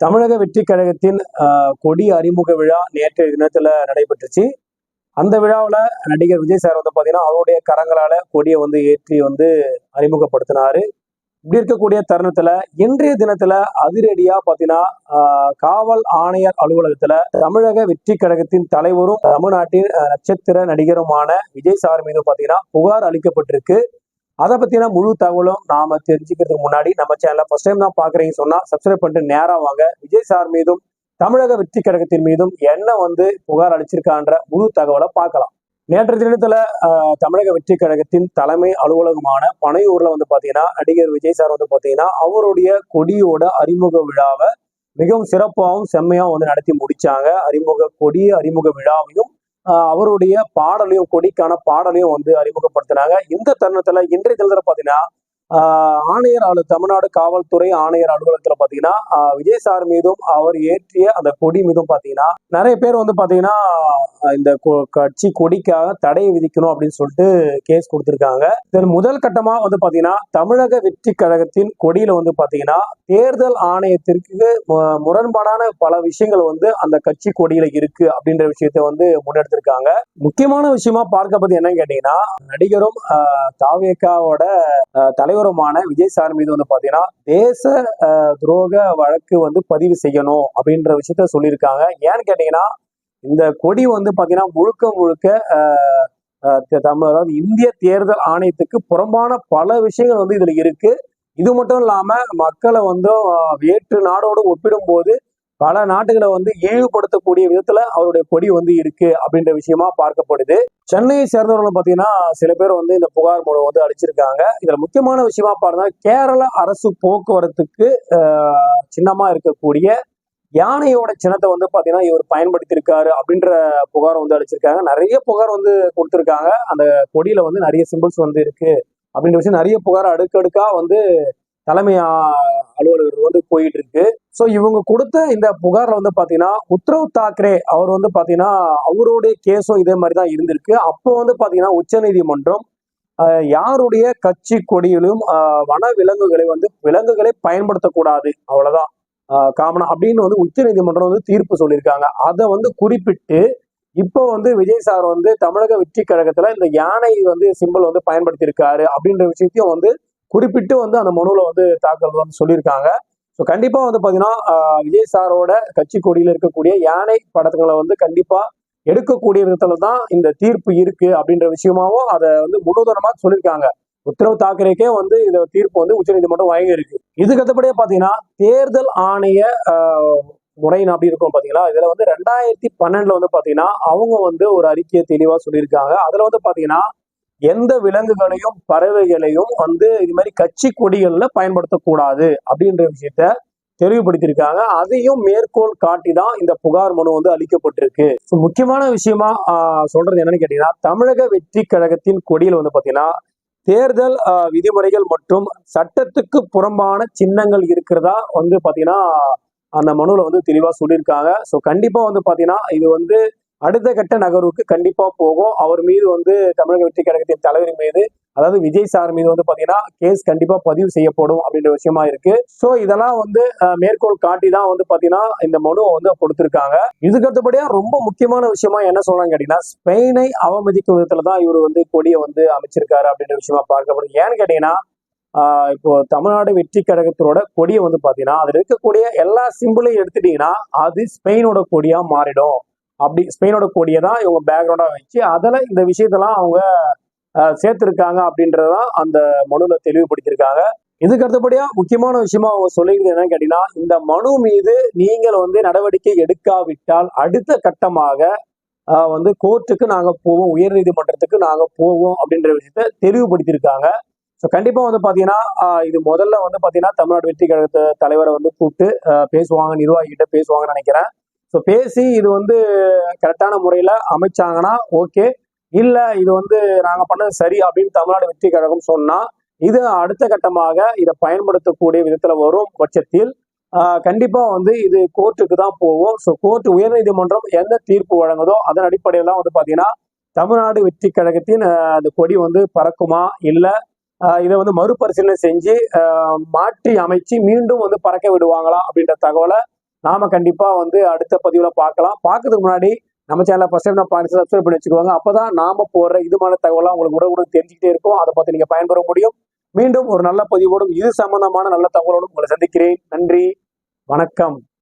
தமிழக வெற்றி கழகத்தின் கொடி அறிமுக விழா நேற்றைய தினத்துல நடைபெற்றுச்சு. அந்த விழாவில் நடிகர் விஜய் சார் வந்து பார்த்தீங்கன்னா அவருடைய கரங்களால கொடியை வந்து ஏற்றி வந்து அறிமுகப்படுத்தினாரு. இப்படி இருக்கக்கூடிய தருணத்துல இன்றைய தினத்துல அதிரடியா பார்த்தீங்கன்னா காவல் ஆணையர் அலுவலகத்துல தமிழக வெற்றி கழகத்தின் தலைவரும் தமிழ்நாட்டின் நட்சத்திர நடிகருமான விஜய் சார் மீது பார்த்தீங்கன்னா புகார் அளிக்கப்பட்டிருக்கு. அதை பற்றின முழு தகவலும் நாம தெரிஞ்சுக்கிறதுக்கு முன்னாடி நம்ம சேனலை ஃபர்ஸ்ட் டைம் தான் பாக்குறீங்க சொன்னா சப்ஸ்கிரைப் பண்ணிட்டு நேராக வாங்க. விஜய் சார் மீதும் தமிழக வெற்றி கழகத்தின் மீதும் என்ன வந்து புகார் அளிச்சிருக்கான்ற முழு தகவலை பார்க்கலாம். நேற்று தினத்துல ஆஹ், தமிழக வெற்றி கழகத்தின் தலைமை அலுவலகமான பனையூர்ல வந்து பாத்தீங்கன்னா நடிகர் விஜய் சார் வந்து பாத்தீங்கன்னா அவருடைய கொடியோட அறிமுக விழாவை மிகவும் சிறப்பாகவும் செம்மையாகவும் வந்து நடத்தி முடிச்சாங்க. அறிமுக கொடி அறிமுக விழாவையும் அவருடைய பாடலையும் கொடிக்கான பாடலையும் வந்து அறிமுகப்படுத்தினாங்க. இந்த தருணத்துல இன்றைய தினத்துல பாத்தீங்கன்னா ஆணையர் அலு தமிழ்நாடு காவல்துறை ஆணையர் அலுவலகத்துல பாத்தீங்கன்னா விஜய் சார் மீதும் அவர் ஏற்றிய அந்த கொடி மீதும் பாத்தீங்கன்னா நிறைய பேர் வந்து பாத்தீங்கன்னா இந்த கொ- கட்சி கொடிக்காக தடை விதிக்கணும் அப்படின்னு சொல்லிட்டு கேஸ் கொடுத்திருக்காங்க. இதன் முதல் கட்டமா வந்து பாத்தீங்கன்னா தமிழக வெற்றி கழகத்தின் கொடியில வந்து பாத்தீங்கன்னா தேர்தல் ஆணையத்திற்கு முரண்பாடான பல விஷயங்கள் வந்து அந்த கட்சி கொடியில இருக்கு அப்படின்ற விஷயத்தை வந்து முன்னெடுத்திருக்காங்க. முக்கியமான விஷயமா பார்க்கப்பது என்னன்னு கேட்டீங்கன்னா நடிகரும் தாவேக்காவோட தலைவர் தலைவருமான விஜய் சார் மீது வந்து பாத்தீங்கன்னா தேச துரோக வழக்கு வந்து பதிவு செய்யணும் அப்படின்ற விஷயத்த சொல்லியிருக்காங்க. ஏன்னு கேட்டீங்கன்னா இந்த கொடி வந்து பாத்தீங்கன்னா முழுக்க முழுக்க தமிழ் அதாவது இந்திய தேர்தல் ஆணையத்துக்கு புறம்பான பல விஷயங்கள் வந்து இதுல இருக்கு. இது மட்டும் இல்லாம மக்களை வந்து வேற்று நாடோடு ஒப்பிடும்போது பல நாட்டுகளை வந்து இழிவுபடுத்தக்கூடிய விதத்துல அவருடைய கொடி வந்து இருக்கு அப்படின்ற விஷயமா பார்க்கப்படுது. சென்னையை சேர்ந்தவர்கள் பார்த்தீங்கன்னா சில பேர் வந்து இந்த புகார் மூலம் வந்து அடிச்சிருக்காங்க இதுல முக்கியமான விஷயமா பாருங்க கேரள அரசு போக்குவரத்துக்கு சின்னமா இருக்கக்கூடிய யானையோட சின்னத்தை வந்து பாத்தீங்கன்னா இவர் பயன்படுத்தியிருக்காரு அப்படின்ற புகார் வந்து அடிச்சிருக்காங்க நிறைய புகார் வந்து கொடுத்துருக்காங்க. அந்த கொடியில வந்து நிறைய சிம்பிள்ஸ் வந்து இருக்கு. அப்படின்ற விஷயம் நிறைய புகார் அடுக்கடுக்கா வந்து தலைமை அலுவலர்கள் அலுவலகர் வந்து போயிட்டு இருக்கு ஸோ இவங்க கொடுத்த இந்த புகார்ல வந்து பாத்தீங்கன்னா உத்தரவ் தாக்கரே அவர் வந்து பாத்தீங்கன்னா அவருடைய கேஸும் இதே மாதிரி தான் இருந்திருக்கு. அப்போ வந்து பாத்தீங்கன்னா உச்சநீதிமன்றம் யாருடைய கட்சி கொடியிலும் வன விலங்குகளை வந்து விலங்குகளை பயன்படுத்தக்கூடாது அவ்வளவுதான். காமனா அப்படின்னு வந்து உச்சநீதிமன்றம் வந்து தீர்ப்பு சொல்லியிருக்காங்க. அதை வந்து குறிப்பிட்டு இப்போ வந்து விஜய் சார் வந்து தமிழக வெற்றி கழகத்துல இந்த யானை வந்து சிம்பிள் வந்து பயன்படுத்தியிருக்காரு அப்படின்ற விஷயத்தையும் வந்து குறிப்பிட்டு வந்து அந்த மனுவில் வந்து தாக்கல் வந்து சொல்லியிருக்காங்க. ஸோ கண்டிப்பாக வந்து பார்த்தீங்கன்னா விஜய் சாரோட கட்சி கொடியில் இருக்கக்கூடிய யானை படத்துங்களை வந்து கண்டிப்பாக எடுக்கக்கூடிய விதத்துல தான் இந்த தீர்ப்பு இருக்கு அப்படின்ற விஷயமாவும் அதை வந்து முழுதனமாக சொல்லியிருக்காங்க. உத்தரவு தாக்கரேக்கே வந்து இந்த தீர்ப்பு வந்து உச்சநீதிமன்றம் வாங்கி இருக்கு இதுக்கு அடுத்தபடியே பார்த்தீங்கன்னா தேர்தல் ஆணைய ஆஹ், முறைன்னு அப்படி இருக்கும் பார்த்தீங்களா இதில் வந்து ரெண்டாயிரத்தி பன்னெண்டுல வந்து பார்த்தீங்கன்னா அவங்க வந்து ஒரு அறிக்கையை தெளிவாக சொல்லியிருக்காங்க. அதில் வந்து பார்த்தீங்கன்னா எந்த விலங்குகளையும் பறவைகளையும் வந்து இது மாதிரி கட்சி கொடிகள்ல பயன்படுத்தக்கூடாது அப்படின்ற விஷயத்த தெளிவுபடுத்தியிருக்காங்க. அதையும் மேற்கோள் காட்டி தான் இந்த புகார் மனு வந்து அளிக்கப்பட்டிருக்கு. முக்கியமான விஷயமா சொல்றது என்னன்னு கேட்டீங்கன்னா தமிழக வெற்றி கழகத்தின் கொடியில் வந்து பாத்தீங்கன்னா தேர்தல் விதிமுறைகள் மற்றும் சட்டத்துக்கு புறம்பான சின்னங்கள் இருக்கிறதா வந்து பாத்தீங்கன்னா அந்த மனுவில் வந்து தெளிவாக சொல்லியிருக்காங்க. ஸோ கண்டிப்பாக வந்து பார்த்தீங்கன்னா இது வந்து அடுத்த கட்ட நகர்வுக்கு கண்டிப்பா போகும். அவர் மீது வந்து தமிழக வெற்றி கழகத்தின் தலைவர் மீது அதாவது விஜய் சார் மீது வந்து பாத்தீங்கன்னா கேஸ் கண்டிப்பா பதிவு செய்யப்படும் அப்படின்ற விஷயமா இருக்கு. ஸோ இதெல்லாம் வந்து மேற்கோள் காட்டி தான் வந்து பாத்தீங்கன்னா இந்த மனுவை வந்து கொடுத்திருக்காங்க. இதுக்கடுத்தபடியா ரொம்ப முக்கியமான விஷயமா என்ன சொல்றாங்க கேட்டீங்கன்னா ஸ்பெயினை அவமதிக்கும் விதத்துல தான் இவர் வந்து கொடியை வந்து அமைச்சிருக்காரு அப்படின்ற விஷயமா பார்க்கப்படுது. ஏன்னு கேட்டீங்கன்னா இப்போ தமிழ்நாடு வெற்றி கழகத்தோட கொடியை வந்து பாத்தீங்கன்னா அதுல இருக்கக்கூடிய எல்லா சிம்பிளையும் எடுத்துட்டீங்கன்னா அது ஸ்பெயினோட கொடியா மாறிடும். அப்படி ஸ்பெயினோட கொடியை தான் இவங்க பேக்ரவுண்டாக வச்சு அதில் இந்த விஷயத்தெல்லாம் அவங்க சேர்த்துருக்காங்க அப்படின்றதான் அந்த மனுவில் தெளிவுபடுத்தியிருக்காங்க. இதுக்கு அடுத்தபடியா முக்கியமான விஷயமா அவங்க சொல்லிக்கிறது என்னன்னு கேட்டீங்கன்னா இந்த மனு மீது நீங்கள் வந்து நடவடிக்கை எடுக்காவிட்டால் அடுத்த கட்டமாக வந்து கோர்ட்டுக்கு நாங்கள் போவோம் உயர்நீதிமன்றத்துக்கு நாங்கள் போவோம் அப்படின்ற விஷயத்த தெளிவுபடுத்தியிருக்காங்க. ஸோ கண்டிப்பாக வந்து பார்த்தீங்கன்னா இது முதல்ல வந்து பார்த்தீங்கன்னா தமிழ்நாடு வெற்றி கழகத்து தலைவரை வந்து கூப்பிட்டு பேசுவாங்க நிர்வாகிகிட்ட பேசுவாங்கன்னு நினைக்கிறேன். ஸோ பேசி இது வந்து கரெக்டான முறையில் அமைச்சாங்கன்னா ஓகே இல்லை இது வந்து நாங்கள் பண்ணது சரி அப்படின்னு தமிழ்நாடு வெற்றி கழகம் சொன்னால் இது அடுத்த கட்டமாக இதை பயன்படுத்தக்கூடிய விதத்தில் வரும் பட்சத்தில் கண்டிப்பாக வந்து இது கோர்ட்டுக்கு தான் போகும். ஸோ கோர்ட் உயர்நீதிமன்றம் எந்த தீர்ப்பு வழங்குதோ அதன் அடிப்படையில் வந்து பார்த்தீங்கன்னா தமிழ்நாடு வெற்றி கழகத்தின் அந்த கொடி வந்து பறக்குமா இல்லை இதை வந்து மறுபரிசீலனை செஞ்சு மாற்றி அமைச்சு மீண்டும் வந்து பறக்க விடுவாங்களா அப்படின்ற தகவலை நாம கண்டிப்பா வந்து அடுத்த பதிவுல பார்க்கலாம். பார்க்கறதுக்கு முன்னாடி நம்ம சேனலை ஃபர்ஸ்ட் டைம் நான் பார்த்து சப்ஸ்கிரைப் பண்ணி வச்சுக்கோங்க. அப்பதான் நாம போடுற இதுமான தகவலாம் உங்களுக்கு உடனுக்குடன் தெரிஞ்சுக்கிட்டே இருக்கும். அதை பார்த்து நீங்க பயன்பெற முடியும். மீண்டும் ஒரு நல்ல பதிவோடும் இது சம்பந்தமான நல்ல தகவலோடும் உங்களை சந்திக்கிறேன். நன்றி வணக்கம்.